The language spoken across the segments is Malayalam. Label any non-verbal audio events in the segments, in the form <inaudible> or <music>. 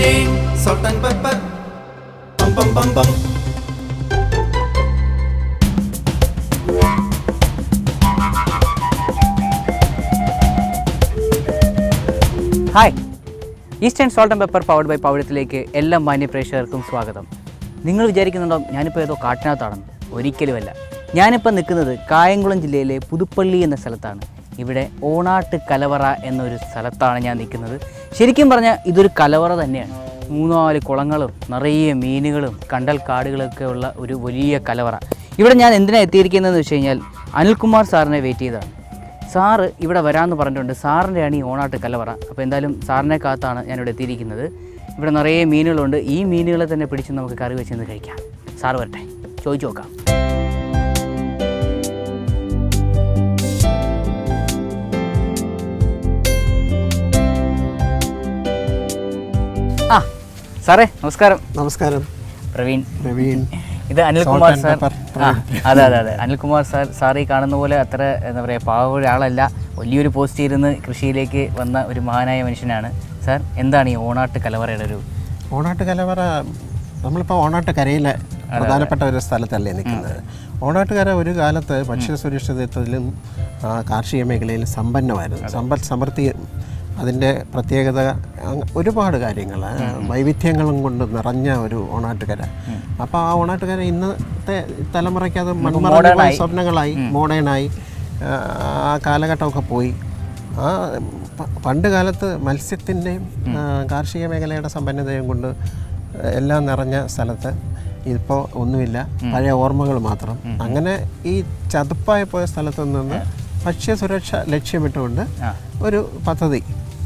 Eastern salt and pepper. Bum bum bum bum. Hi Eastern salt and pepper powered by പൗഡത്തിലേക്ക് എല്ലാ മാന്യ പ്രേക്ഷകർക്കും സ്വാഗതം. നിങ്ങൾ വിചാരിക്കുന്നുണ്ടോ ഞാനിപ്പോൾ ഏതോ കാട്ടിനകത്താണെന്ന്? ഒരിക്കലുമല്ല. ഞാനിപ്പോൾ നിൽക്കുന്നത് കായംകുളം ജില്ലയിലെ പുതുപ്പള്ളി എന്ന സ്ഥലത്താണ്. ഇവിടെ ഓണാട്ട് കലവറ എന്നൊരു സ്ഥലത്താണ് ഞാൻ നിൽക്കുന്നത്. ശരിക്കും പറഞ്ഞാൽ ഇതൊരു കലവറ തന്നെയാണ്. മൂന്നാൽ കുളങ്ങളും നിറയെ മീനുകളും കണ്ടൽ കാടുകളൊക്കെ ഉള്ള ഒരു വലിയ കലവറ. ഇവിടെ ഞാൻ എന്തിനാണ് എത്തിയിരിക്കുന്നതെന്ന് വെച്ച് കഴിഞ്ഞാൽ അനിൽകുമാർ സാറിനെ വെയിറ്റ് ചെയ്തതാണ്. സാറ് ഇവിടെ വരാമെന്ന് പറഞ്ഞിട്ടുണ്ട്. സാറിന്റെയാണ് ഈ ഓണാട്ട് കലവറ അപ്പോൾ എന്തായാലും സാറിനെ കാത്താണ് ഞാനിവിടെ എത്തിയിരിക്കുന്നത്. ഇവിടെ നിറയെ മീനുകളുണ്ട്. ഈ മീനുകളെ തന്നെ പിടിച്ച് നമുക്ക് കറി വെച്ച് ഇന്ന് കഴിക്കാം. സാറ് വരട്ടെ. ചോദിച്ചു നോക്കാം. ആ സാറേ നമസ്കാരം. നമസ്കാരം. പ്രവീൺ. പ്രവീൺ. ഇത് അനിൽകുമാർ സാർ. ആ അതെ അതെ അതെ. അനിൽകുമാർ സാർ സാർ ഈ കാണുന്ന പോലെ അത്ര എന്താ പറയുക പാവ ഒരാളല്ല. വലിയൊരു പോസ്റ്റ് ഇരുന്ന് കൃഷിയിലേക്ക് വന്ന ഒരു മഹാനായ മനുഷ്യനാണ്. സാർ എന്താണ് ഈ ഓണാട്ട് കലവറയുടെ ഒരു ഓണാട്ട് കലവറ നമ്മളിപ്പോൾ ഓണാട്ട് കരയിലെ പ്രധാനപ്പെട്ട ഒരു സ്ഥലത്തല്ലേ നിൽക്കുന്നത്. ഓണാട്ടുകര ഒരു കാലത്ത് ഭക്ഷ്യ സുരക്ഷിതത്വത്തിലും കാർഷിക മേഖലയിൽ സമ്പന്നമായിരുന്നു. സമ്പൽ സമൃദ്ധി അതിന്റെ പ്രത്യേകത ഒരുപാട് കാര്യങ്ങൾ വൈവിധ്യങ്ങളും കൊണ്ട് നിറഞ്ഞ ഒരു ഓണാട്ടുകര. അപ്പോൾ ആ ഓണാട്ടുകര ഇന്നത്തെ തലമുറയ്ക്ക് അത് മൺമറഞ്ഞു സ്വപ്നങ്ങളായി മോഡേണായി ആ, കാലഘട്ടമൊക്കെ പോയി. ആ പണ്ട് കാലത്ത് മത്സ്യത്തിന്റെയും കാർഷിക മേഖലയുടെ സമ്പന്നതയും കൊണ്ട് എല്ലാം നിറഞ്ഞ സ്ഥലത്ത് ഇപ്പോൾ ഒന്നുമില്ല. പഴയ ഓർമ്മകൾ മാത്രം. അങ്ങനെ ഈ ചതുപ്പായി പോയ സ്ഥലത്തു നിന്ന് ഭക്ഷ്യസുരക്ഷ ലക്ഷ്യമിട്ടുകൊണ്ട് ഒരു പദ്ധതി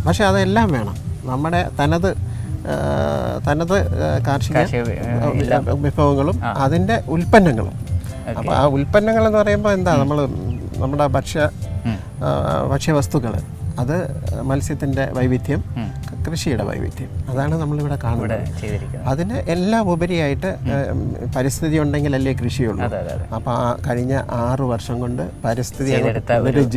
പക്ഷേ അതെല്ലാം വേണം. നമ്മുടെ തനത് തനത് കാർഷിക വിഭവങ്ങളും അതിന്റെ ഉൽപ്പന്നങ്ങളും. അപ്പോൾ ആ ഉൽപ്പന്നങ്ങൾ എന്ന് പറയുമ്പോൾ എന്താ നമ്മൾ നമ്മുടെ ഭക്ഷ്യ ഭക്ഷ്യവസ്തുക്കൾ അത് മത്സ്യത്തിന്റെ വൈവിധ്യം കൃഷിയുടെ വൈവിധ്യം. അതാണ് നമ്മളിവിടെ കാണുന്നത്. അതിന് എല്ലാം ഉപരിയായിട്ട് പരിസ്ഥിതി ഉണ്ടെങ്കിലല്ലേ കൃഷിയുള്ളൂ. അപ്പോൾ ആ കഴിഞ്ഞ ആറ് വർഷം കൊണ്ട് പരിസ്ഥിതി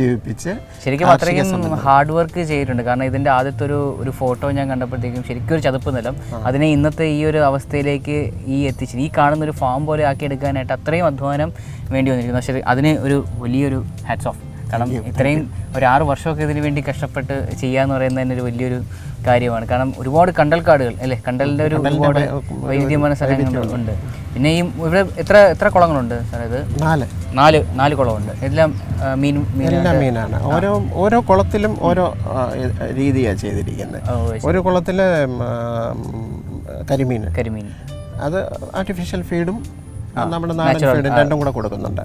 ജീവിപ്പിച്ച് ശരിക്കും അത്രയും ഹാർഡ് വർക്ക് ചെയ്തിട്ടുണ്ട്. കാരണം ഇതിന്റെ ആദ്യത്തെ ഒരു ഒരു ഫോട്ടോ ഞാൻ കണ്ടപ്പോഴത്തേക്കും ശരിക്കും ഒരു ചതുപ്പ് നിലം. അതിനെ ഇന്നത്തെ ഈ ഒരു അവസ്ഥയിലേക്ക് ഈ എത്തിച്ചു ഈ കാണുന്ന ഒരു ഫാം പോലെ ആക്കി എടുക്കാനായിട്ട് അത്രയും അധ്വാനം വേണ്ടി വന്നിരിക്കുന്നു. പക്ഷേ അതിന് ഒരു വലിയൊരു ഹാറ്റ്സ് ഓഫ് കാരണം ഇത്രയും ഒരു ആറ് വർഷമൊക്കെ ഇതിന് വേണ്ടി കഷ്ടപ്പെട്ട് ചെയ്യാന്ന് പറയുന്നത് തന്നെ ഒരു വലിയൊരു കാര്യമാണ്. കാരണം ഒരുപാട് കണ്ടൽ കാടുകൾ അല്ലേ? കണ്ടലിന്റെ ഒരു ഒരുപാട് വൈവിധ്യமான സ്ഥലങ്ങളുണ്ട് പിന്നെ ഈ ഇവിടെ എത്ര എത്ര കുളങ്ങളുണ്ട് സാർ ഇത്? നാല്. നാല് നാല് കുളമുണ്ട്. എല്ലാം മീൻ എല്ലാം മീനാണ്. ഓരോ ഓരോ കുളത്തിലും ഓരോ രീതിയാണ് ചെയ്തിരിക്കുന്നത്. ഒരു കുളത്തിൽ കരിമീൻ. കരിമീൻ. അത് ആർട്ടിഫിഷ്യൽ ഫീഡും നമ്മുടെ നാടൻ ഫീഡ് രണ്ടും കൂടെ കൊടുക്കുന്നുണ്ട്.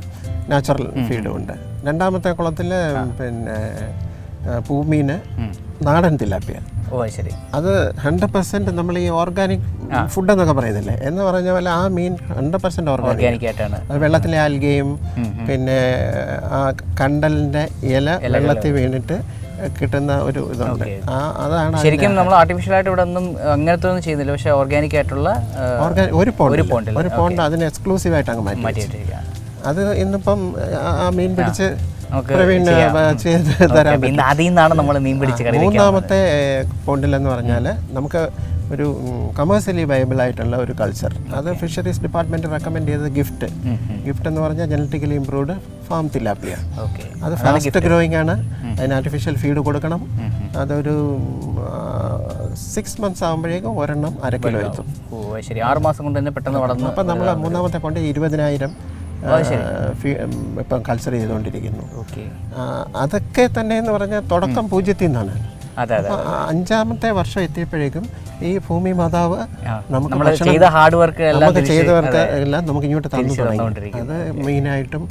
നാച്ചുറൽ ഫീഡും ഉണ്ട്. രണ്ടാമത്തെ കുളത്തിൽ പിന്നെ പൂമീന് നാടൻ തിലാപ്പിയ. ഓ ശരി. അത് ഹൺഡ്രഡ് പെർസെന്റ് നമ്മൾ ഈ ഓർഗാനിക് ഫുഡ് എന്നൊക്കെ പറയുന്നില്ലേ? എന്ന് പറഞ്ഞ പോലെ ആ മീൻ ഹൺഡ്രഡ് പെർസെന്റ് ഓർഗാനിക് ആയിട്ടാണ്. അത് വെള്ളത്തിലെ ആൽഗയും പിന്നെ ആ കണ്ടലിന്റെ ഇല വെള്ളത്തിൽ വീണിട്ട് കിട്ടുന്ന ഒരു ഇതുണ്ട്. ആ അതാണ് ശരിക്കും നമ്മൾ ആർട്ടിഫിഷ്യൽ ആയിട്ട് ഇവിടെ ഒന്നും അങ്ങനത്തെ ഒന്നും ചെയ്യുന്നില്ല. പക്ഷേ ഓർഗാനിക് ആയിട്ടുള്ള ഒരു പോണ്ട് ഒരു പോണ്ട് അതിന് എക്സ്ക്ലൂസീവ് ആയിട്ട് അങ്ങ് മാറ്റി അത് ഇന്നിപ്പം ആ- മീൻ പിടിച്ച് മൂന്നാമത്തെ പോണ്ടിലെന്ന് പറഞ്ഞാൽ നമുക്ക് ഒരു കമേഴ്സ്യലി വയബിൾ ആയിട്ടുള്ള ഒരു കൾച്ചർ അത് ഫിഷറീസ് ഡിപ്പാർട്ട്മെന്റ് റെക്കമെൻഡ് ചെയ്ത ഗിഫ്റ്റ് ഗിഫ്റ്റ് എന്ന് പറഞ്ഞാൽ genetically improved farm tilapia okay അത് ഫാസ്റ്റ് ഗ്രോയിങ് ആണ്. അതിന് ആർട്ടിഫിഷ്യൽ ഫീഡ് കൊടുക്കണം. അതൊരു സിക്സ് മന്ത്സ് ആകുമ്പോഴേക്കും ഒരെണ്ണം അര കിലോ എത്തും. ശരി. ആറ് മാസം കൊണ്ട് തന്നെ പെട്ടെന്ന് വളർന്നു അപ്പം നമ്മൾ മൂന്നാമത്തെ കൊണ്ട് ഇരുപതിനായിരം ഇപ്പം കൾച്ചർ ചെയ്തുകൊണ്ടിരിക്കുന്നു. ഓക്കെ അതൊക്കെ തന്നെ എന്ന് പറഞ്ഞാൽ തുടക്കം പൂജ്യത്തിൽ നിന്നാണ്. അഞ്ചാമത്തെ വർഷം എത്തിയപ്പോഴേക്കും ഈ ഭൂമി മാതാവ് നമുക്ക് ചെയ്ത ഹാർഡ് വർക്ക് എല്ലാം ചെയ്ത വർക്ക് എല്ലാം നമുക്ക് ഇങ്ങോട്ട് തന്നു തുടങ്ങി. അത് മെയിനായിട്ടും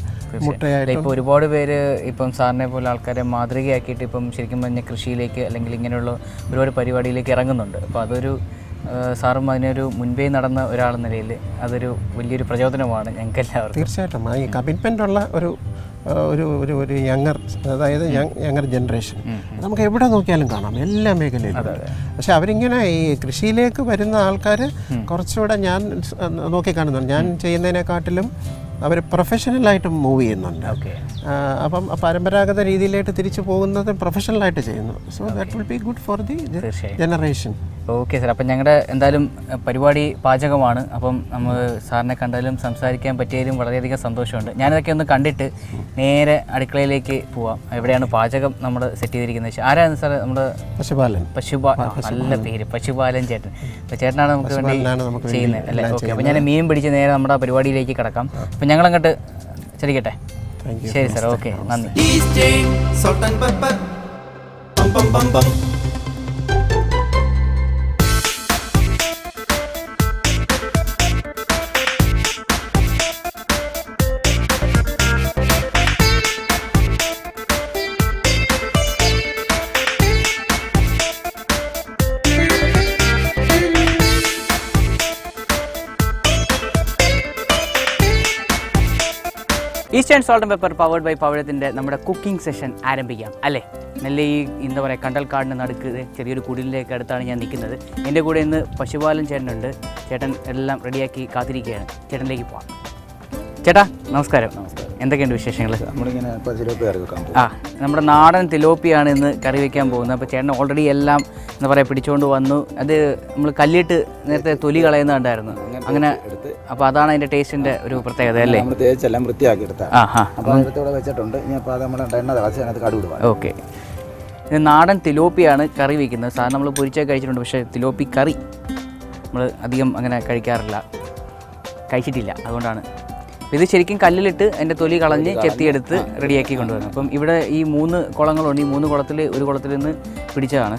മുട്ടയായിട്ടും ഇപ്പോൾ ഒരുപാട് പേര് ഇപ്പം സാറിനെ പോലെ ആൾക്കാരെ മാതൃകയാക്കിയിട്ട് ഇപ്പം ശരിക്കും പറഞ്ഞ കൃഷിയിലേക്ക് അല്ലെങ്കിൽ ഇങ്ങനെയുള്ള ഒരുപാട് പരിപാടിയിലേക്ക് ഇറങ്ങുന്നുണ്ട്. അപ്പോൾ അതൊരു സാറും അതിനൊരു മുൻപേ നടന്ന ഒരാളെന്ന നിലയിൽ അതൊരു വലിയൊരു പ്രചോദനമാണ് ഞങ്ങൾക്ക് എല്ലാവർക്കും തീർച്ചയായിട്ടും ഈ കമ്മിറ്റ്മെന്റ് ഉള്ള ഒരു ഒരു ഒരു ഒരു യങ്ങർ അതായത് യങ്ങർ ജനറേഷൻ നമുക്ക് എവിടെ നോക്കിയാലും കാണാം എല്ലാ മേഖലയിലും. പക്ഷെ അവരിങ്ങനെ ഈ കൃഷിയിലേക്ക് വരുന്ന ആൾക്കാർ കുറച്ചുകൂടെ ഞാൻ നോക്കിക്കാണുന്നുണ്ട് നോക്കി കാണുന്നുണ്ട്. ഞാൻ ചെയ്യുന്നതിനെക്കാട്ടിലും അവർ പ്രൊഫഷണലായിട്ട് മൂവ് ചെയ്യുന്നുണ്ട്. അപ്പം പരമ്പരാഗത രീതിയിലായിട്ട് തിരിച്ചു പോകുന്നത് പ്രൊഫഷണലായിട്ട് ചെയ്യുന്നു. So that will be good for the generation okay sir. അപ്പം ഞങ്ങളുടെ എന്തായാലും പരിപാടി പാചകമാണ്. അപ്പം നമ്മൾ സാറിനെ കണ്ടാലും സംസാരിക്കാൻ പറ്റിയതിലും വളരെയധികം സന്തോഷമുണ്ട്. ഞാനിതൊക്കെ ഒന്ന് കണ്ടിട്ട് നേരെ അടുക്കളയിലേക്ക് പോവാം. എവിടെയാണ് പാചകം നമ്മൾ സെറ്റ് ചെയ്തിരിക്കുന്നത്? വെച്ചാൽ ആരാണ് സാർ നമ്മുടെ പശുപാലൻ. പശുപാ നല്ല പേര്. പശുപാലൻ ചേട്ടൻ. അപ്പോൾ ചേട്ടനാണ് നമുക്ക് വേണ്ടി ചെയ്യുന്നത് അല്ലേ? ഓക്കെ അപ്പോൾ ഞാൻ മീൻ പിടിച്ച് നേരെ നമ്മുടെ പരിപാടിയിലേക്ക് കിടക്കാം. അപ്പം ഞങ്ങളങ്ങോട്ട് യു ശരി സാർ ഓക്കെ നന്ദി. Eastern salt and pepper powered by പവഴത്തിന്റെ നമ്മുടെ കുക്കിംഗ് സെഷൻ ആരംഭിക്കാം. അല്ലേ? നല്ല ഈ എന്താ പറയുക കണ്ടൽക്കാടിന് നടുക്ക് ചെറിയൊരു കുടിലിലേക്ക് അടുത്താണ് ഞാൻ നിൽക്കുന്നത്. എന്റെ കൂടെ ഇന്ന് പശുപാലൻ ചേട്ടനുണ്ട്. ചേട്ടൻ എല്ലാം റെഡിയാക്കി കാത്തിരിക്കുകയാണ്. ചേട്ടനിലേക്ക് പോവാം. ചേട്ടാ നമസ്കാരം. നമസ്കാരം എന്തൊക്കെയുണ്ട് വിശേഷങ്ങൾ നമ്മളിങ്ങനെ ആ നമ്മുടെ നാടൻ തിലോപ്പിയാണ് ഇന്ന് കറി വെക്കാൻ പോകുന്നത്. അപ്പോൾ ചേട്ടൻ ഓൾറെഡി എല്ലാം എന്താ പറയുക പിടിച്ചുകൊണ്ട് വന്നു. അത് നമ്മൾ കല്ലിട്ട് നേരത്തെ തൊലി കളയുന്ന കണ്ടായിരുന്നു അങ്ങനെ എടുത്ത് അപ്പോൾ അതാണ് അതിന്റെ ടേസ്റ്റിന്റെ ഒരു പ്രത്യേകത അല്ലേ? നമ്മൾ തേച്ചെല്ലാം വൃത്തിയാക്കി എടുത്താൽ അപ്പോൾ ഇവിടെ വെച്ചിട്ടുണ്ട്. ഇനി അപ്പോൾ അത് നമ്മുടെ എണ്ണ തിളച്ച് അതിനകത്ത് കടുവിടുക ഓക്കെ. നാടൻ തിലോപ്പിയാണ് കറി വയ്ക്കുന്നത് സാധാരണ നമ്മൾ പൊരിച്ചൊക്കെ കഴിച്ചിട്ടുണ്ട് പക്ഷേ തിലോപ്പി കറി നമ്മൾ അധികം അങ്ങനെ കഴിക്കാറില്ല. കഴിച്ചിട്ടില്ല. അതുകൊണ്ടാണ്. ഇത് ശരിക്കും കല്ലിലിട്ട് അതിന്റെ തൊലി കളഞ്ഞ് ചെത്തിയെടുത്ത് റെഡിയാക്കി കൊണ്ടുവരണം. അപ്പം ഇവിടെ ഈ മൂന്ന് കുളങ്ങളുണ്ട്. ഈ മൂന്ന് കുളത്തിൽ ഒരു കുളത്തിൽ നിന്ന് പിടിച്ചതാണ്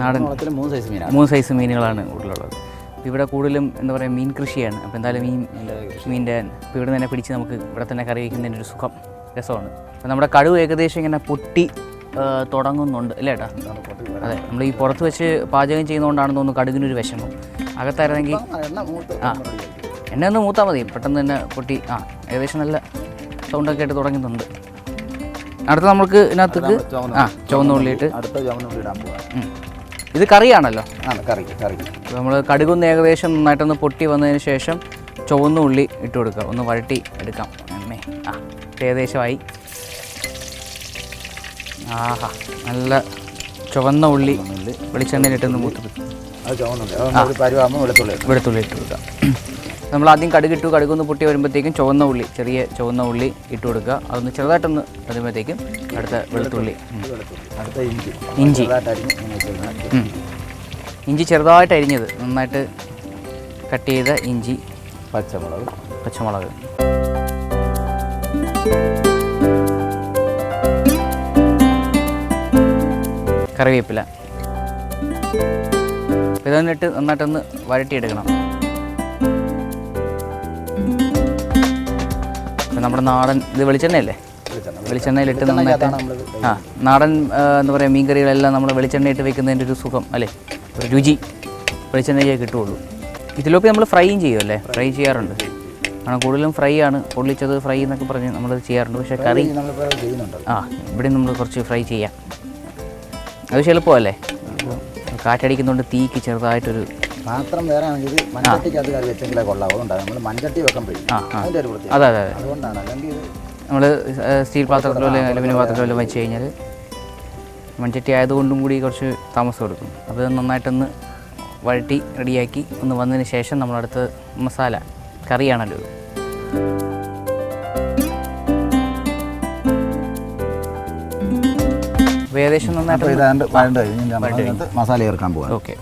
നാടൻ മൂന്ന് സൈസ് മീനാണ്. മൂന്ന് സൈസ് മീനുകളാണ് കൂടുതലുള്ളത് ഇവിടെ കൂടുതലും എന്താ പറയുക മീൻ കൃഷിയാണ്. അപ്പോൾ എന്തായാലും മീൻ മീന്റെ ഇപ്പോൾ ഇവിടെ തന്നെ പിടിച്ച് നമുക്ക് ഇവിടെ തന്നെ കറി വയ്ക്കുന്നതിന്റെ ഒരു സുഖം രസമാണ്. അപ്പോൾ നമ്മുടെ കടുവ് ഏകദേശം ഇങ്ങനെ പൊട്ടി തുടങ്ങുന്നുണ്ട് അല്ലേ ഏട്ടാ? അതെ നമ്മൾ ഈ പുറത്ത് വെച്ച് പാചകം ചെയ്യുന്നതുകൊണ്ടാണെന്ന് തോന്നുന്നു കടുകിനൊരു വിഷമം. അകത്തായിരുന്നെങ്കിൽ ആ എന്നെ ഒന്ന് മൂത്താൽ മതി. പെട്ടെന്ന് തന്നെ പൊട്ടി ആ ഏകദേശം നല്ല സൗണ്ടൊക്കെ ആയിട്ട് തുടങ്ങുന്നുണ്ട്. അടുത്ത നമുക്ക് ഇതിനകത്തേക്ക് ആ ചുവന്ന ഉള്ളിയിട്ട്. അടുത്ത ചുവന്ന ഇടാൻ പോകാം. ഇത് കറിയാണല്ലോ? ആണ് കറി കറി. നമ്മൾ കടുകുന്ന് ഏകദേശം നന്നായിട്ടൊന്ന് പൊട്ടി വന്നതിന് ശേഷം ചുവന്ന ഉള്ളി ഇട്ട് കൊടുക്കുക ഒന്ന് വഴട്ടി എടുക്കാം. അമ്മേ ആ ഏകദേശമായി. ആഹാ നല്ല ചുവന്ന ഉള്ളി വെളിച്ചെണ്ണയിലിട്ടൊന്ന് മൂത്ത് വെളുത്തുള്ളി ഇട്ട് കൊടുക്കുക നമ്മൾ ആദ്യം കടുകിട്ടു കടുകൊന്ന് പൊട്ടി വരുമ്പോഴത്തേക്കും ചുവന്ന ഉള്ളി ചെറിയ ചുവന്ന ഉള്ളി ഇട്ട് കൊടുക്കുക. അതൊന്ന് ചെറുതായിട്ടൊന്ന് വരുമ്പോഴത്തേക്കും അടുത്ത വെളുത്തുള്ളി. ഇഞ്ചി. ഇഞ്ചി ചെറുതായിട്ട് അരിഞ്ഞത്. നന്നായിട്ട് കട്ട് ചെയ്ത ഇഞ്ചി പച്ചമുളക്. പച്ചമുളക്. കറിവേപ്പില. ഇതൊന്നിട്ട് നന്നായിട്ടൊന്ന് വഴട്ടിയെടുക്കണം ഇപ്പം നമ്മുടെ നാടൻ ഇത് വെളിച്ചെണ്ണയല്ലേ? വെളിച്ചെണ്ണ വെളിച്ചെണ്ണയിലിട്ട് നന്നായിട്ട് നമ്മൾ ആ നാടൻ എന്ന് എന്താ പറയുക മീൻകറികളെല്ലാം നമ്മൾ വെളിച്ചെണ്ണയിട്ട് വെക്കുന്നതിന്റെ ഒരു സുഖം അല്ലേ? ഒരു രുചി വെളിച്ചെണ്ണയെ കിട്ടുള്ളൂ ഇതിലൊക്കെ നമ്മൾ ഫ്രൈയും ചെയ്യുമല്ലേ ഫ്രൈ ചെയ്യാറുണ്ട്. കാരണം കൂടുതലും ഫ്രൈ ആണ്. പൊള്ളിച്ചത് ഫ്രൈ എന്നൊക്കെ പറഞ്ഞ് നമ്മൾ ചെയ്യാറുണ്ട്. പക്ഷേ കറി ആ ഇവിടെ നമ്മൾ കുറച്ച് ഫ്രൈ ചെയ്യാം. അത് പക്ഷേ എളുപ്പമല്ലേ കാറ്റടിക്കുന്നതുകൊണ്ട് തീക്ക് ചെറുതായിട്ടൊരു പാത്രം വേറെ ആണെങ്കിൽ മൺചട്ടിക്കകത്ത് കറി വെച്ചെങ്കിലേ കൊള്ളാവും. അതുകൊണ്ടാണ് നമ്മൾ മൺചട്ടി വെക്കുമ്പോഴേ അതിന്റെ ഒരു പ്രത്യേകത അതെ അതെ അതെ. അതുകൊണ്ടാണ്. അല്ലെങ്കിൽ നമ്മൾ സ്റ്റീൽ പാത്രത്തിലോ അല്ലെങ്കിൽ അലുമിനിയം പാത്രത്തിലോ വെച്ച് കഴിഞ്ഞാൽ മൺചട്ടി ആയതുകൊണ്ടും കൂടി കുറച്ച് താമസം എടുക്കും. അപ്പോൾ നന്നായിട്ടൊന്ന് വഴട്ടി റെഡിയാക്കി ഒന്ന് വന്നതിന് ശേഷം നമ്മളടുത്ത് മസാല കറിയാണല്ലോ. ഏകദേശം നന്നായിട്ട് മസാല ചേർക്കാൻ പോകാം ഓക്കെ.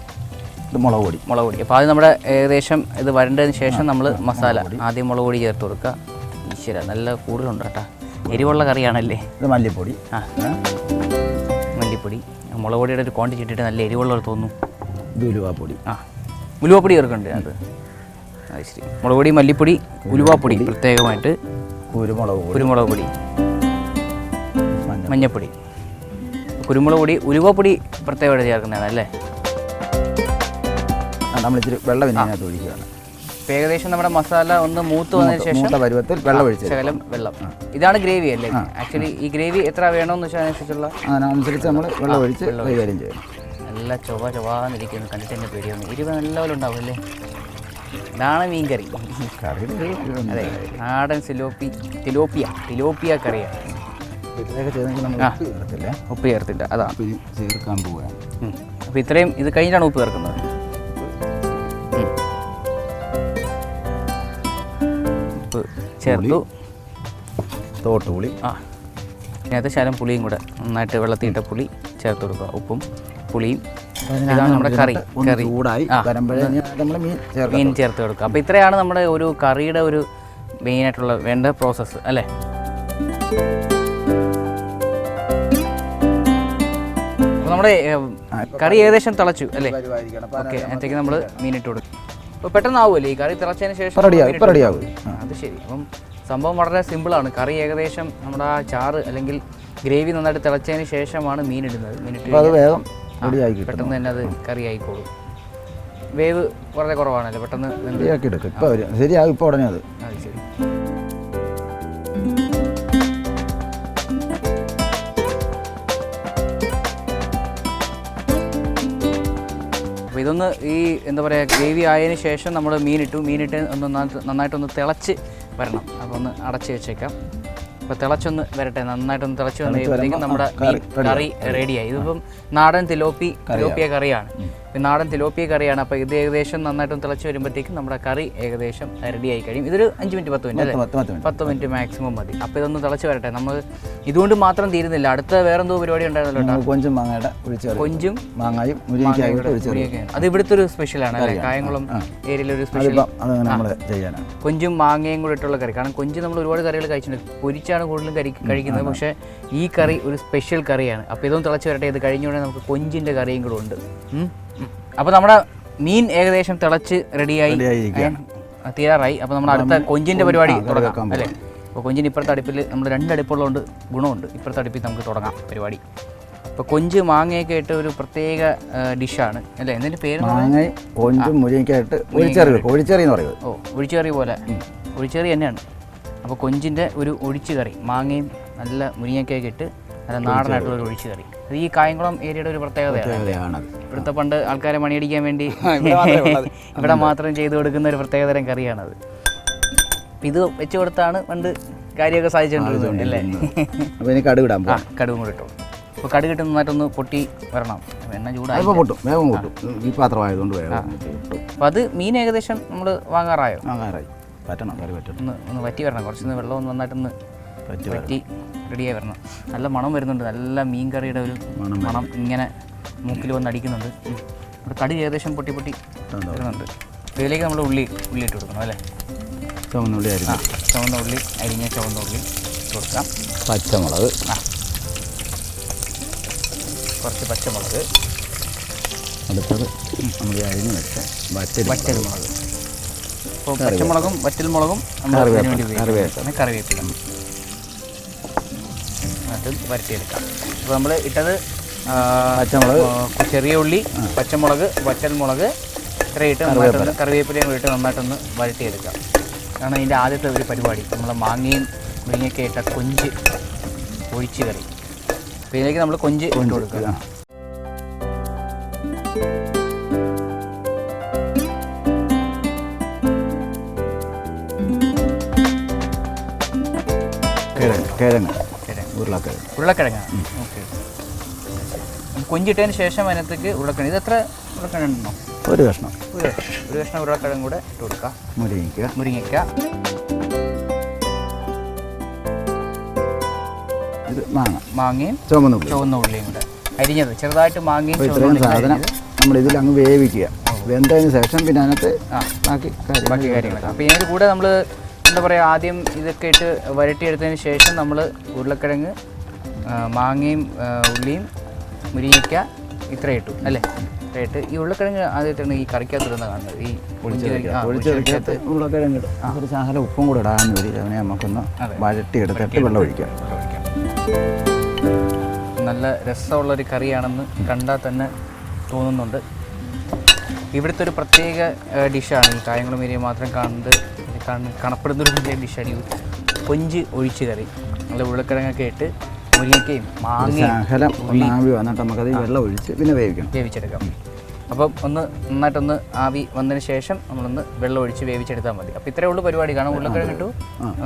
ഇത് മുളക് പൊടി. മുളക് പൊടി. അപ്പോൾ അത് നമ്മുടെ ഏകദേശം ഇത് വരേണ്ടതിന് ശേഷം നമ്മൾ മസാല ആദ്യം മുളക് പൊടി ചേർത്ത് കൊടുക്കുക. ഈശ്വര നല്ല കൂടുതലുണ്ട് കേട്ടോ. എരിവുള്ള കറിയാണല്ലേ? ഇത് മല്ലിപ്പൊടി. ആ. മല്ലിപ്പൊടി. മുളക് പൊടിയുടെ ഒരു ക്വാണ്ടിറ്റി ഇട്ടിട്ട് നല്ല എരിവുള്ള തോന്നുന്നു. ഉലുവാപ്പൊടി. ആ. ഉലുവാപ്പൊടി ചേർക്കുന്നുണ്ട് അത്? അത് ശരി. മുളക് പൊടി മല്ലിപ്പൊടി ഉലുവാപ്പൊടി പ്രത്യേകമായിട്ട് കുരുമുളക് കുരുമുളക് പൊടി മഞ്ഞപ്പൊടി. കുരുമുളക് പൊടി ഉലുവാപ്പൊടി പ്രത്യേകമായിട്ട് ചേർക്കുന്നതാണ് അല്ലേ? നമ്മൾ ഇച്ചിരി വെള്ളം ഇതിനകത്ത് ഒഴിക്കുകയാണ്. ഇപ്പം ഏകദേശം നമ്മുടെ മസാല ഒന്ന് മൂത്ത് വന്നതിന് ശേഷം പരുവത്തിൽ വെള്ളം ഒഴിച്ച് ശകലം വെള്ളം. ഇതാണ് ഗ്രേവി അല്ലേ? ആക്ച്വലി ഈ ഗ്രേവി എത്ര വേണമെന്ന് വെച്ചാൽ അതിനനുസരിച്ചുള്ള അതിനനുസരിച്ച് നമ്മൾ വെള്ളം ഒഴിച്ച് കൈകാര്യം ചെയ്യും നല്ല ചൊവ്വ ചൊവ്വാന്നിരിക്കുന്നു. കണ്ടിട്ട് തന്നെ പേടിയാണ് ഇരുപത് നല്ലപോലെ ഉണ്ടാവും അല്ലേ? ഇതാണ് മീൻ കറി. അതെ നാടൻ സിലോപ്പി തിലോപ്പിയ തിലോപ്പിയ കറിയാണ്. ഉപ്പ് ചേർത്തില്ലേ? അതാണ് ഉപ്പ് ചേർക്കാൻ പോവുകയാണ്. ഉം. അപ്പോൾ ഇത്രയും ഇത് കഴിഞ്ഞിട്ടാണ് ഉപ്പ് ചേർക്കുന്നത്. ചേർത്തു. തോട്ടുപുളി. ആ അതിനകത്ത് ശകലം പുളിയും കൂടെ നന്നായിട്ട് വെള്ളത്തിയിട്ട പുളി ചേർത്ത് കൊടുക്കുക. ഉപ്പും പുളിയും. ഇതാണ് നമ്മുടെ കറി. കറി. ചൂടായി മീൻ ചേർത്ത് കൊടുക്കുക അപ്പോൾ ഇത്രയാണ് നമ്മുടെ ഒരു കറിയുടെ ഒരു മെയിനായിട്ടുള്ള വേണ്ട പ്രോസസ്സ് അല്ലേ? നമ്മുടെ കറി ഏകദേശം തിളച്ചു അല്ലേ? ഓക്കെ അതിനകത്തേക്ക് നമ്മൾ മീനിട്ട് കൊടുക്കും. പെട്ടെന്നാവുമല്ലേ ഈ കറി തിളച്ചതിന് ശേഷം റെഡിയാവും. അത് ശരി. അപ്പം സംഭവം വളരെ സിമ്പിളാണ്. കറി ഏകദേശം നമ്മുടെ ആ ചാറ് അല്ലെങ്കിൽ ഗ്രേവി നന്നായിട്ട് തിളച്ചതിന് ശേഷമാണ് മീൻ ഇടുന്നത്. മീനിട്ട് വേഗം പെട്ടെന്ന് തന്നെ അത് കറി ആയിക്കോളും വേവ് വളരെ കുറവാണല്ലോ. പെട്ടെന്ന് ശരിയാകും. ഇപ്പോൾ ഉടനെ അത്. അത് ശരി. ഇതൊന്ന് ഈ എന്താ പറയുക ഗ്രേവി ആയതിനു ശേഷം നമ്മൾ മീനിട്ടു. മീനിട്ട് ഒന്ന് നന്നായിട്ട് നന്നായിട്ടൊന്ന് തിളച്ച് വരണം. അപ്പോൾ ഒന്ന് അടച്ച് വെച്ചേക്കാം. അപ്പോൾ തിളച്ചൊന്ന് വരട്ടെ നന്നായിട്ടൊന്ന് തിളച്ച് വന്ന് കഴിയുമ്പോഴത്തേക്കും നമ്മുടെ കറി റെഡിയായി. ഇതിപ്പം നാടൻ തിലോപ്പി തിലോപ്പിയ കറിയാണ്. നാടൻ തിലോപ്പിയ കറിയാണ്. അപ്പോൾ ഇത് ഏകദേശം നന്നായിട്ടൊന്ന് തിളച്ച് വരുമ്പോഴത്തേക്കും നമ്മുടെ കറി ഏകദേശം റെഡിയായി കഴിയും. ഇതൊരു അഞ്ച് മിനിറ്റ് പത്ത് മിനിറ്റ് അല്ലേ? പത്ത് മിനിറ്റ് മാക്സിമം മതി. അപ്പോൾ ഇതൊന്ന് തിളച്ച് വരട്ടെ. നമ്മൾ ഇതുകൊണ്ട് മാത്രം തീരുന്നില്ല. അടുത്ത വേറെന്തോ പരിപാടി ഉണ്ടായിരുന്നല്ലോ കൊഞ്ചും മാങ്ങയുടെ കൊഞ്ചും മാങ്ങയും അത് ഇവിടുത്തെ ഒരു സ്പെഷ്യലാണ് അല്ലേ? കായംകുളം ഏരിയയിലെ ഒരു സ്പെഷ്യൽ കൊഞ്ചും മാങ്ങയും കൂടെ ഇട്ടുള്ള കറി. കാരണം കൊഞ്ച് നമ്മൾ ഒരുപാട് കറികൾ കഴിച്ചിട്ടുണ്ട്. പൊരിച്ചാണ് കൂടുതലും കറി കഴിക്കുന്നത്. പക്ഷേ ഈ കറി ഒരു സ്പെഷ്യൽ കറിയാണ്. അപ്പോൾ ഇതൊന്നും തിളച്ച് വരട്ടെ. ഇത് കഴിഞ്ഞുകൊണ്ട് നമുക്ക് കൊഞ്ചിന്റെ കറിയും കൂടെ ഉണ്ട്. അപ്പോൾ നമ്മുടെ മീൻ ഏകദേശം തിളച്ച് റെഡിയായി. തീരാറായി. അപ്പോൾ നമ്മൾ അടുത്ത കൊഞ്ചിന്റെ പരിപാടി തുടങ്ങാം അല്ലേ? അപ്പോൾ കൊഞ്ചിന് ഇപ്പുറത്തെ അടുപ്പിൽ നമ്മൾ രണ്ട് അടുപ്പുള്ളതുകൊണ്ട് ഗുണമുണ്ട്. ഇപ്പുറത്തെ അടുപ്പിൽ നമുക്ക് തുടങ്ങാം പരിപാടി. അപ്പോൾ കൊഞ്ച് മാങ്ങയൊക്കെ ഇട്ട് ഒരു പ്രത്യേക ഡിഷാണ്. അല്ലേ? എന്തിന്റെ പേര് മാങ്ങ കൊഞ്ചും മുരിങ്ങയ്ക്കായിട്ട് ഒഴിച്ചേറി വെക്കും എന്ന് പറയുന്നത്. ഓ ഒഴിച്ചെറി പോലെ. ഒഴിച്ചെറി തന്നെയാണ്. അപ്പോൾ കൊഞ്ചിന്റെ ഒരു ഒഴിച്ചു കറി മാങ്ങയും നല്ല മുരിങ്ങക്കയൊക്കെ ഇട്ട് നല്ല നാടനായിട്ടുള്ള ഒരു ഒഴിച്ചു കറി. അത് ഈ കായംകുളം ഏരിയയുടെ ഒരു പ്രത്യേകതയാണ് ഇവിടുത്തെ പണ്ട് ആൾക്കാരെ മണിയടിക്കാൻ വേണ്ടി ഇവിടെ <laughs> മാത്രം ചെയ്തു കൊടുക്കുന്ന ഒരു പ്രത്യേകതരം കറിയാണത്. ഇത് വെച്ച് കൊടുത്താണ് പണ്ട് കാര്യമൊക്കെ സാധിച്ചിട്ടുണ്ട് അല്ലേ? <laughs> അപ്പോൾ ഇനി കടുക് ഇടാം ആ കടുകും കൂടെ ഇട്ടു. അപ്പോൾ കടുകിട്ട് നന്നായിട്ടൊന്ന് പൊട്ടി വരണം. എണ്ണ ചൂടായി. അപ്പോൾ പൊട്ടും വേഗം പൊട്ടും. ഈ പാത്രമായതുകൊണ്ട് വേഗം അപ്പോൾ അത് മീൻ ഏകദേശം നമ്മൾ വാങ്ങാറായോ? മാങ്ങാറായി പറ്റണം കറി പറ്റണം. ഒന്ന് ഒന്ന് വറ്റി വരണം. കുറച്ചൊന്ന് വെള്ളം ഒന്ന് നന്നായിട്ടൊന്ന് പറ്റി വറ്റി റെഡിയായി വരണം. നല്ല മണം വരുന്നുണ്ട്. നല്ല മീൻ കറിയുടെ ഒരു മണം ഇങ്ങനെ മൂക്കിൽ വന്ന് അടിക്കുന്നുണ്ട്. ഇവിടെ കടി ഏകദേശം പൊട്ടി പൊട്ടി വരുന്നുണ്ട്. ഇതിലേക്ക് നമ്മൾ ഉള്ളി ഉള്ളി ഇട്ട് കൊടുക്കണം അല്ലേ? ചുവന്ന ഉള്ളി അരിഞ്ഞ. ചുവന്ന ഉള്ളി അരിഞ്ഞ ചുവന്ന ഉള്ളി ഇട്ട് കൊടുക്കാം. പച്ചമുളക്. ആ. കുറച്ച് പച്ചമുളക്. അടുത്തത് നമ്മൾ അരിഞ്ഞ് വെച്ച വറ്റൽ വറ്റൽ മുളക്. അപ്പോൾ പച്ചമുളകും വറ്റൽ മുളകും നമ്മൾ വേണ്ടി കറിവേപ്പില. ഉപയോഗിക്കുന്നത് കറിവേപ്പില. എന്നിട്ട് വരട്ടിയെടുക്കാം. അപ്പോൾ നമ്മൾ ഇട്ടത് പച്ചമുളക്. ചെറിയ ഉള്ളി പച്ചമുളക് വറ്റൽ മുളക് ഇത്രയിട്ട് നന്നായിട്ടൊന്ന് കറിവേപ്പിലയും ഇട്ട് നന്നായിട്ടൊന്ന് വരട്ടിയെടുക്കാം. കാരണം ഇതിന്റെ ആദ്യത്തെ ഒരു പരിപാടി. നമ്മൾ മാങ്ങയും മുരിങ്ങയൊക്കെ ഇട്ട കൊഞ്ച് ഒഴിച്ച് കറി. അപ്പോൾ ഇതിലേക്ക് നമ്മൾ കൊഞ്ച് ഇട്ട് കൊടുക്കുക കിഴങ്ങ് ഉരുളക്കിഴങ്ങ്. കിഴങ്ങ്. ഉരുളക്കിഴങ്ങ്? ഓക്കെ. കൊഞ്ചിട്ടതിന് ശേഷം അതിനകത്തേക്ക് ഉരുളക്കിഴങ്ങ്. ഇത് എത്ര ഉരുളക്കിഴങ്ങുണ്ടോ ഒരു കഷ്ണം. ഒരു കഷ്ണം. ഒരു കഷ്ണം ഉരുളക്കിഴങ്ങ് കൂടെ ഇട്ട് കൊടുക്കാം. മുരിങ്ങയ്ക്ക. മുരിങ്ങയ്ക്ക. ഇത് മാങ്ങ. മാങ്ങയും ചുവന്ന ഉള്ളി. ചുവന്ന ഉള്ളിയും കൂടെ. അരിഞ്ഞത്. ചെറുതായിട്ട് മാങ്ങയും ഇത്രയും സാധനം നമ്മൾ ഇതിൽ അങ്ങ് വേവിക്കുക. വെന്തതിന് ശേഷം പിന്നെ അതിനകത്ത് ആ. ബാക്കി കാര്യങ്ങൾ കാര്യങ്ങളൊക്കെ. അപ്പോൾ ഇതിന്റെ കൂടെ നമ്മൾ എന്താ പറയുക ആദ്യം ഇതൊക്കെ ഇട്ട് വരട്ടിയെടുത്തതിന് ശേഷം നമ്മൾ ഉരുളക്കിഴങ്ങ് മാങ്ങയും ഉള്ളിയും മുരിങ്ങയ്ക്ക ഇത്ര ഇട്ടു അല്ലേ? ഇത്ര ഇട്ട് ഈ ഉരുളക്കിഴങ്ങ് ആദ്യമായിട്ടാണ് ഈ കറിക്കകത്ത് ഇടുന്ന കാണുന്നത്. ഈ ഒഴിച്ചെടുക്കത്ത് ഉരുളക്കിഴങ്ങ് ഒരു ശാഖല ഉപ്പും കൂടെ ഇടാൻ വരി. അതിനെ നമുക്കൊന്ന് വരട്ടിയെടുത്തിട്ട് വെള്ളം ഒഴിക്കാം. നല്ല രസമുള്ളൊരു കറിയാണെന്ന് കണ്ടാൽ തന്നെ തോന്നുന്നുണ്ട്. ഇവിടുത്തെ ഒരു പ്രത്യേക ഡിഷാണ് ഈ കായംകുളം ഏരിയ മാത്രം കാണുന്നത്. ഇത് കാണ- കാണപ്പെടുന്ന ഒരു പ്രത്യേക ഡിഷാണ് ഈ കൊഞ്ച് ഒഴിച്ച് കറി. നല്ല ഉരുളക്കിഴങ്ങൊക്കെ ഇട്ട് മുരിങ്ങയ്ക്കയും മാങ്ങയും ഒന്ന് ആവി വന്നിട്ട് നമുക്കത് വെള്ളം ഒഴിച്ച് പിന്നെ വേവിക്കണം. വേവിച്ചെടുക്കാം. അപ്പം ഒന്ന് നന്നായിട്ടൊന്ന് ആവി വന്നതിന് ശേഷം നമ്മളൊന്ന് വെള്ളം ഒഴിച്ച് വേവിച്ചെടുത്താൽ മതി. അപ്പം ഇത്രയേ ഉള്ളൂ പരിപാടി. കാരണം ഉരുളക്കിഴങ്ങ് ഇട്ടു.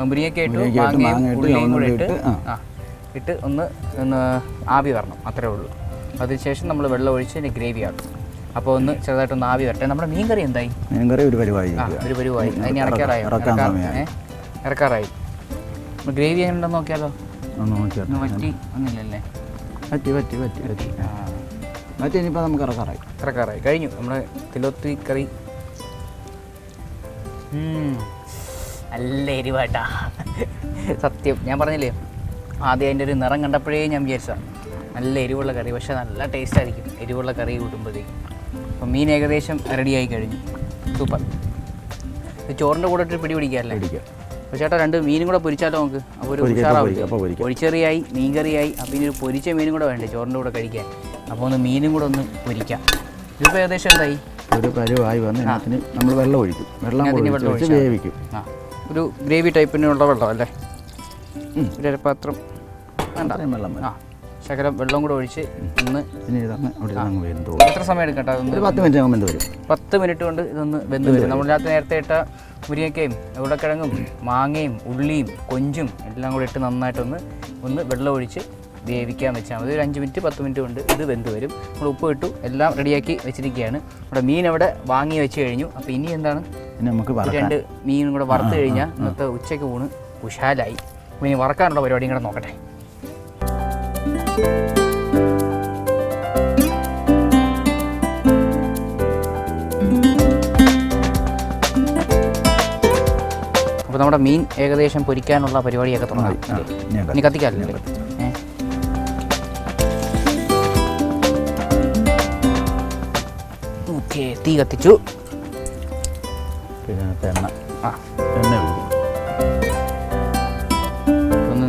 മുരിങ്ങയ്ക്ക ഇട്ടു മാങ്ങയും ഉള്ളിയും കൂടെ ഇട്ട് ഇട്ട്, ആ. ആ ഇട്ട് ഒന്ന് ആവി വരണം. അത്രേ ഉള്ളൂ. അതിനുശേഷം നമ്മൾ വെള്ളം ഒഴിച്ച് ഗ്രേവി ആക്കും. അപ്പോൾ ഒന്ന് ചെറുതായിട്ടൊന്ന് ആവി വരട്ടെ. നമ്മുടെ മീൻകറി എന്തായി? മീൻകറി ഒരു പരിപാടി ആ ഒരു പരിവായി അതിന് ഇറക്കാറായി? ഇറക്കാറായി. ഗ്രേവി എങ്ങനെ ഉണ്ടെന്ന് നോക്കിയാലോ? പറ്റി ഒന്നുമില്ലല്ലേ പറ്റി പറ്റി പറ്റി പറ്റി മറ്റേ ഇനിയിപ്പോൾ നമുക്ക് ഇറക്കാറായി. ഇറക്കാറായി. കഴിഞ്ഞു. നമ്മുടെ തിലോത്തി കറി. നല്ല എരിവാട്ടാ. സത്യം. ഞാൻ പറഞ്ഞില്ലേ? ആദ്യം അതിന്റെ ഒരു നിറം കണ്ടപ്പോഴേ ഞാൻ വിചാരിച്ചതാണ് നല്ല എരിവുള്ള കറി പക്ഷേ നല്ല ടേസ്റ്റ് ആയിരിക്കും എരിവുള്ള കറി കൂട്ടുമ്പോഴത്തേക്കും അപ്പം മീൻ ഏകദേശം റെഡിയായി കഴിഞ്ഞു. സൂപ്പർ. ചോറിന്റെ കൂടെ ഇട്ട് പിടി പിടിക്കാമല്ലേ പിടിക്കാം. അപ്പോൾ ചേട്ടാ രണ്ട് മീനും കൂടെ പൊരിച്ചാലോ നമുക്ക്? അപ്പോൾ ഒരു ഉഷാറാവും. പൊരിച്ചെറിയായി മീൻ കറിയായി അപ്പോൾ ഇനി ഒരു പൊരിച്ച മീനും കൂടെ വേണ്ടേ ചോറിന്റെ കൂടെ കഴിക്കാൻ? അപ്പോൾ ഒന്ന് മീനും കൂടെ ഒന്ന് പൊരിക്കാം. ഇതിപ്പോൾ ഏകദേശം എന്തായി? ഒരു പരുവായി വന്ന് അതിന് നമ്മൾ വെള്ളം ഒഴിക്കും. വെള്ളം ഒഴിച്ച് വേവിക്കും. ആ. ഒരു ഗ്രേവി ടൈപ്പിനുള്ള വെള്ളം അല്ലേ. ഒരു അരപ്പാത്രം. വേണ്ട വെള്ളം ആ. ശകലം വെള്ളം കൂടെ ഒഴിച്ച് ഒന്ന് പിന്നെ ഇതങ്ങ് അവിടെ അങ്ങ് വെന്തോ എത്ര സമയം എടുക്കട്ടെ? അതൊന്ന് ഒരു പത്ത് മിനിറ്റ് ആകുമ്പോൾ എന്ത് വരും. പത്ത് മിനിറ്റ് കൊണ്ട് ഇതൊന്ന് വെന്ത് വരും. നമ്മളിനകത്ത് നേരത്തെ ഇട്ട മുരിങ്ങക്കയും ഉരുളക്കിഴങ്ങും മാങ്ങയും ഉള്ളിയും കൊഞ്ചും എല്ലാം കൂടെ ഇട്ട് നന്നായിട്ടൊന്ന് ഒന്ന് വെള്ളം ഒഴിച്ച് വേവിക്കാൻ വെച്ചാൽ മതി. ഒരു അഞ്ച് മിനിറ്റ് പത്ത് മിനിറ്റ് കൊണ്ട് ഇത് വെന്ത് വരും. നമ്മൾ ഉപ്പ് ഇട്ടു എല്ലാം റെഡിയാക്കി വെച്ചിരിക്കുകയാണ്. നമ്മുടെ മീൻ അവിടെ വാങ്ങി വെച്ച് കഴിഞ്ഞു. അപ്പോൾ ഇനി എന്താണ്? നമുക്ക് രണ്ട് മീനും കൂടെ വറുത്ത് കഴിഞ്ഞാൽ ഇന്നത്തെ ഉച്ചയ്ക്ക് ഊണ് അപ്പോൾ ഇനി വറക്കാനുള്ള പരിപാടിയും കൂടെ നോക്കട്ടെ. അപ്പോൾ നമ്മുടെ മീൻ ഏകദേശം പൊരിക്കാനുള്ള പരിപാടിയൊക്കെ തുടങ്ങാം. ഇനി കത്തിക്കാറില്ലേ? ഓക്കേ തീ കത്തിച്ചു. പിന്നെ എണ്ണ ആ എണ്ണ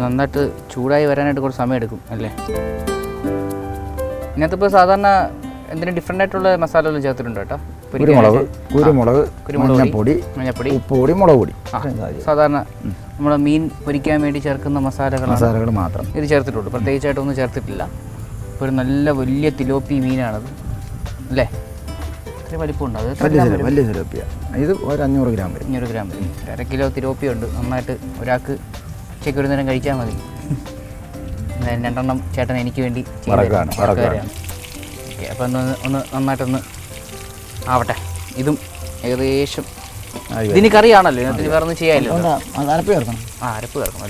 നന്നായിട്ട് ചൂടായി വരാനായിട്ട് കുറച്ച് സമയം എടുക്കും അല്ലേ? ഇതിനകത്തിപ്പോൾ സാധാരണ എന്തെങ്കിലും ഡിഫറെന്റ് ആയിട്ടുള്ള മസാലകൾ ചേർത്തിട്ടുണ്ട് കേട്ടോ? കുരുമുളക് കുരുമുളക് മഞ്ഞപ്പൊടി മഞ്ഞപ്പൊടി ഉപ്പ് പൊടി മുളക് പൊടി. സാധാരണ നമ്മൾ മീൻ പൊരിക്കാൻ വേണ്ടി ചേർക്കുന്ന മസാലകളാണ്. മസാലകൾ മാത്രം. ഇത് ചേർത്തിട്ടുള്ളൂ. പ്രത്യേകിച്ചായിട്ടൊന്നും ചേർത്തിട്ടില്ല. ഇപ്പോൾ ഒരു നല്ല വലിയ തിലോപ്പി മീനാണത്. അല്ലേ? ഇത്രയും വലിപ്പമുണ്ട്. അത് വലിയ വരും? ഇത് ഒരു അഞ്ഞൂറ് ഗ്രാം വരും. അഞ്ഞൂറ് ഗ്രാം വരും. അര കിലോ തിലോപ്പി ഉണ്ട് നന്നായിട്ട് ഒരാൾക്ക് ഉച്ചയ്ക്ക് ഒരു നേരം കഴിച്ചാൽ മതി. രണ്ടെണ്ണം ചേട്ടൻ എനിക്ക് വേണ്ടി. ഓക്കെ അപ്പോൾ ഒന്ന് ഒന്ന് നന്നായിട്ടൊന്ന് ആവട്ടെ. ഇതും ഏകദേശം. ഇതിന് കറിയാണല്ലോ ഇതിനകത്ത് വേറെ ഒന്നും ചെയ്യാമല്ലോ അരപ്പ് ചേർക്കണം. ആ അരപ്പ് കിടക്കണം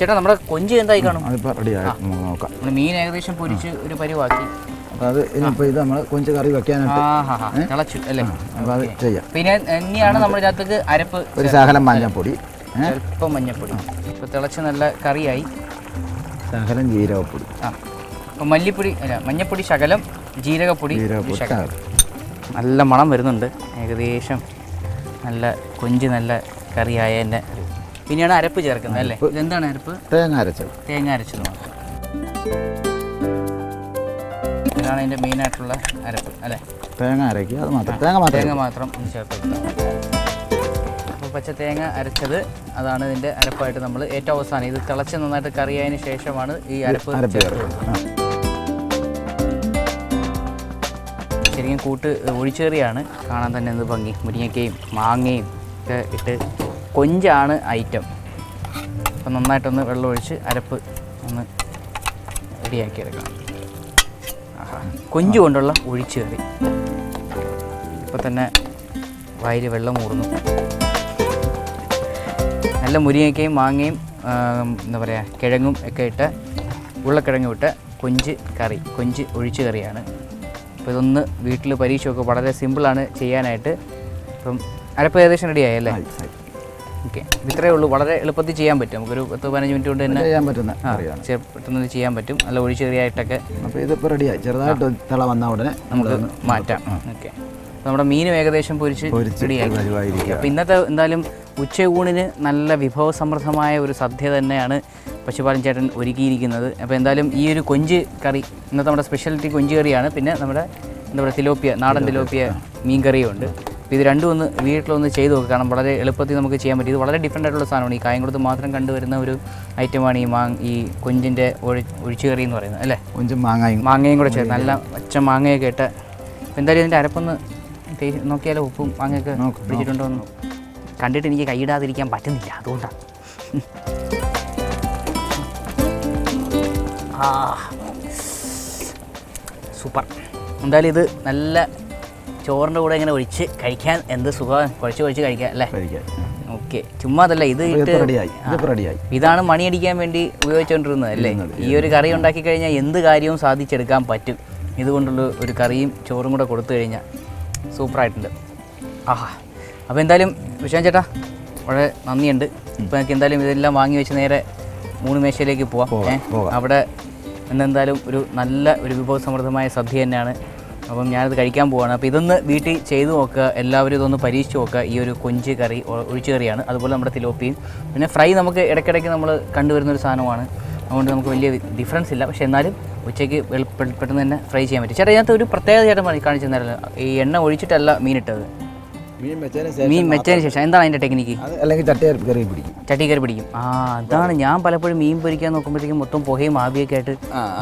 ചേട്ടാ നമ്മുടെ കൊഞ്ച് എന്തായി കാണും? അതിപ്പോൾ റെഡിയായി നമുക്ക് നോക്കാം. നമ്മൾ മീൻ ഏകദേശം പൊരിച്ച് ഒരു പരിവാക്കി. അപ്പോൾ അത് ഇനിയിപ്പോൾ ഇത് നമ്മൾ കൊഞ്ച് കറി വെക്കാനായിട്ട്. തിളച്ചു അല്ലേ? അപ്പോൾ അത് ചെയ്യാം. പിന്നെ ഇനിയാണ് നമ്മുടെ ഇതിനകത്തേക്ക് അരപ്പ് ഒരു ശകലം മഞ്ഞപ്പൊടി. അല്പം മഞ്ഞപ്പൊടി. ഇപ്പോൾ തിളച്ച് നല്ല കറിയായി. ശകലം ജീരകപ്പൊടി. ആ അപ്പോൾ മല്ലിപ്പൊടി അല്ല മഞ്ഞപ്പൊടി ശകലം ജീരകപ്പൊടി ശകലം. നല്ല മണം വരുന്നുണ്ട്. ഏകദേശം നല്ല കൊഞ്ച് നല്ല കറിയായ പിന്നെയാണ് അരപ്പ് ചേർക്കുന്നത് അല്ലേ? ഇതെന്താണ് അരപ്പ്? തേങ്ങ അരച്ചത്. തേങ്ങ അരച്ചത് മാത്രം. ഇതാണ് അതിന്റെ മെയിനായിട്ടുള്ള അരപ്പ് അല്ലേ? തേങ്ങ അരയ്ക്കുക അത് മാത്രം. തേങ്ങ മാത്രം തേങ്ങ മാത്രം ഒന്ന് ചേർത്ത് അപ്പോൾ പച്ച തേങ്ങ അരച്ചത് അതാണ് ഇതിന്റെ അരപ്പായിട്ട് നമ്മൾ ഏറ്റവും അവസാനം. ഇത് തിളച്ച് നന്നായിട്ട് കറിയായതിന് ശേഷമാണ് ഈ അരപ്പ് ശരിക്കും കൂട്ട് ഒഴിച്ചേറിയാണ്. കാണാൻ തന്നെ എന്ത് ഭംഗി. മുരിങ്ങയ്ക്കയും മാങ്ങയും ഒക്കെ ഇട്ട് കൊഞ്ചാണ് ഐറ്റം. അപ്പം നന്നായിട്ടൊന്ന് വെള്ളം ഒഴിച്ച് അരപ്പ് ഒന്ന് റെഡിയാക്കി എടുക്കണം ആഹാ. കൊഞ്ച് കൊണ്ടുള്ള ഒഴിച്ച് കറി. ഇപ്പം തന്നെ വയൽ വെള്ളം ഊർന്നു നല്ല മുരിങ്ങയ്ക്കയും മാങ്ങയും എന്താ പറയുക കിഴങ്ങും ഒക്കെ ഇട്ട് ഉരുളക്കിഴങ്ങും ഇട്ട് കൊഞ്ച് കറി കൊഞ്ച് ഒഴിച്ച് കറിയാണ്. അപ്പോൾ ഇതൊന്ന് വീട്ടിൽ പരീക്ഷയൊക്കെ വളരെ സിമ്പിളാണ് ചെയ്യാനായിട്ട്. അപ്പം അരപ്പ് ഏകദേശം റെഡിയായി അല്ലേ ആയി, ആയി. ഓക്കെ. ഇത്രയേ ഉള്ളൂ. വളരെ എളുപ്പത്തിൽ ചെയ്യാൻ പറ്റും. നമുക്കൊരു പത്ത് പതിനഞ്ച് മിനിറ്റ് കൊണ്ട് തന്നെ ചെയ്യാൻ പറ്റുന്ന പെട്ടെന്ന് ചെയ്യാൻ പറ്റും. നല്ല ഒഴിച്ച് കറിയായിട്ടൊക്കെ അപ്പോൾ ഇതിപ്പോൾ റെഡിയായി ചെറുതായിട്ട് തിള വന്ന ഉടനെ നമുക്ക് മാറ്റാം. ഓക്കെ. നമ്മുടെ മീനും ഏകദേശം പൊരിച്ച് റെഡിയായിരിക്കും റെഡിയായി അപ്പോൾ ഇന്നത്തെ എന്തായാലും ഉച്ചയൂണിന് നല്ല വിഭവസമൃദ്ധമായ ഒരു സദ്യ തന്നെയാണ് പശുപാലൻ ചേട്ടൻ ഒരുക്കിയിരിക്കുന്നത്. അപ്പോൾ എന്തായാലും ഈ ഒരു കൊഞ്ച് കറി ഇന്നത്തെ നമ്മുടെ സ്പെഷ്യാലിറ്റി കൊഞ്ച് കറിയാണ്. പിന്നെ നമ്മുടെ എന്താ പറയുക തിലോപ്പിയ നാടൻ തിലോപ്പിയ മീൻ കറിയും ഉണ്ട് അപ്പോൾ ഇത് രണ്ടും ഒന്ന് വീട്ടിലൊന്ന് ചെയ്ത് നോക്കുക കാരണം വളരെ എളുപ്പത്തിൽ നമുക്ക് ചെയ്യാൻ പറ്റും. ഇത് വളരെ ഡിഫറെന്റ് ആയിട്ടുള്ള സാധനമാണ്. ഈ കായംകുളത്ത് മാത്രം കണ്ടുവരുന്ന ഒരു ഐറ്റമാണ് ഈ മാങ് ഈ കൊഞ്ചിന്റെ ഒഴി ഒഴിച്ചുകറി എന്ന് പറയുന്നത് അല്ലേ? കൊഞ്ചും മാങ്ങയും. മാങ്ങയും കൂടെ ചേർത്ത് നല്ല പച്ച മാങ്ങയൊക്കെ ഇട്ട്. അപ്പോൾ എന്തായാലും ഇതിന്റെ അരപ്പൊന്ന് നോക്കിയാലോ? ഉപ്പും മാങ്ങയൊക്കെ പിടിച്ചിട്ടുണ്ടോ എന്ന്. കണ്ടിട്ട് എനിക്ക് കൈയിടാതിരിക്കാൻ പറ്റുന്നില്ല അതുകൊണ്ടാണ് <laughs> സൂപ്പർ. എന്തായാലും ഇത് നല്ല ചോറിന്റെ കൂടെ ഇങ്ങനെ ഒഴിച്ച് കഴിക്കാൻ എന്ത് സുഖം? കുഴച്ച് കുഴച്ച് കഴിക്കാം അല്ലേ? ഓക്കെ. ചുമ്മാ അതല്ല ഇത് ഇതാണ് മണിയടിക്കാൻ വേണ്ടി ഉപയോഗിച്ചുകൊണ്ടിരുന്നത് അല്ലേ? ഈ ഒരു കറി ഉണ്ടാക്കി കഴിഞ്ഞാൽ എന്ത് കാര്യവും സാധിച്ചെടുക്കാൻ പറ്റും. ഇതുകൊണ്ടുള്ള ഒരു കറിയും ചോറും കൂടെ കൊടുത്തു കഴിഞ്ഞാൽ സൂപ്പറായിട്ടുണ്ട്. ആഹാ. അപ്പോൾ എന്തായാലും വിഷയം ചേട്ടാ വളരെ നന്ദിയുണ്ട്. ഇപ്പോൾ എനിക്ക് എന്തായാലും ഇതെല്ലാം വാങ്ങി വെച്ച് നേരെ മൂന്ന് മേശയിലേക്ക് പോവാം. അവിടെ ഇന്നെന്തായാലും ഒരു നല്ല ഒരു വിഭവസമൃദ്ധമായ സദ്യ തന്നെയാണ്. അപ്പം ഞാനത് കഴിക്കാൻ പോവാണ്. അപ്പോൾ ഇതൊന്ന് വീട്ടിൽ ചെയ്തു നോക്കുക. എല്ലാവരും ഇതൊന്ന് പരീക്ഷിച്ച് നോക്കുക. ഈ ഒരു കൊഞ്ച് കറി ഒഴിച്ചു കറിയാണ് അതുപോലെ നമ്മുടെ തിലോപ്പിയും. പിന്നെ ഫ്രൈ നമുക്ക് ഇടയ്ക്കിടയ്ക്ക് നമ്മൾ കണ്ടുവരുന്ന ഒരു സാധനമാണ്. അതുകൊണ്ട് നമുക്ക് വലിയ ഡിഫറൻസ് ഇല്ല. പക്ഷേ എന്നാലും ഉച്ചയ്ക്ക് പെട്ടെന്ന് തന്നെ ഫ്രൈ ചെയ്യാൻ പറ്റും. ചേട്ടാ ഇതിനകത്ത് ഒരു പ്രത്യേകത ചേട്ടൻ കാണിച്ചു തന്നാലോ ഈ എണ്ണ ഒഴിച്ചിട്ടല്ല മീനിട്ടത് മീൻ വെച്ചതിന് ശേഷം എന്താണ് അതിന്റെ ടെക്നിക്ക് അല്ലെങ്കിൽ ചട്ടി കറി പിടിക്കും. ചട്ടി കറി പിടിക്കും. ആ അതാണ് ഞാൻ പലപ്പോഴും മീൻ പൊരിക്കാൻ നോക്കുമ്പോഴത്തേക്കും മൊത്തം പുകയും ആവിയൊക്കെ ആയിട്ട്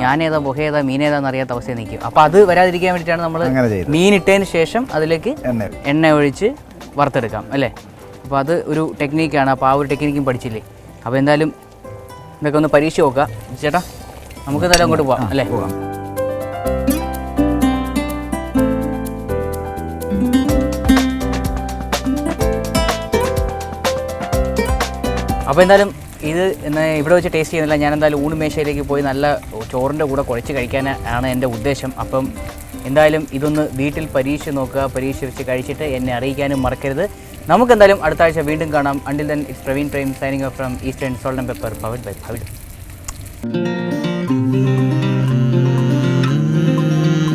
ഞാനേതാ പുക ഏതാ മീൻ ഏതാന്ന് അറിയാത്ത അവസ്ഥയിൽ നിൽക്കും. അപ്പോൾ അത് വരാതിരിക്കാൻ വേണ്ടിയിട്ടാണ് നമ്മൾ മീൻ ഇട്ടതിന് ശേഷം അതിലേക്ക് എണ്ണ എണ്ണ ഒഴിച്ച് വറുത്തെടുക്കാം അല്ലേ? അപ്പോൾ അത് ഒരു ടെക്നിക്കാണ് അപ്പോൾ ആ ഒരു ടെക്നിക്കും പഠിച്ചില്ലേ? അപ്പോൾ എന്തായാലും ഇതൊക്കെ ഒന്ന് പരീക്ഷ നോക്കുക ചേട്ടാ നമുക്ക് എന്തായാലും അങ്ങോട്ട് പോവാം അല്ലേ? പോകാം അപ്പോൾ എന്തായാലും ഇത് ഇവിടെ വെച്ച് ടേസ്റ്റ് ചെയ്യുന്നില്ല. ഞാൻ എന്തായാലും ഊണ് മേശയിലേക്ക് പോയി നല്ല ചോറിന്റെ കൂടെ കുഴച്ച് കഴിക്കാനാണ് എന്റെ ഉദ്ദേശം. അപ്പം എന്തായാലും ഇതൊന്ന് വീട്ടിൽ പരീക്ഷ നോക്കുക. പരീക്ഷ വെച്ച് കഴിച്ചിട്ട് എന്നെ അറിയിക്കാനും മറക്കരുത്. നമുക്ക് എന്തായാലും അടുത്ത ആഴ്ച വീണ്ടും കാണാം. Until then it's Praveen Prem signing off from Eastern salt and pepper powered by പവിഡ്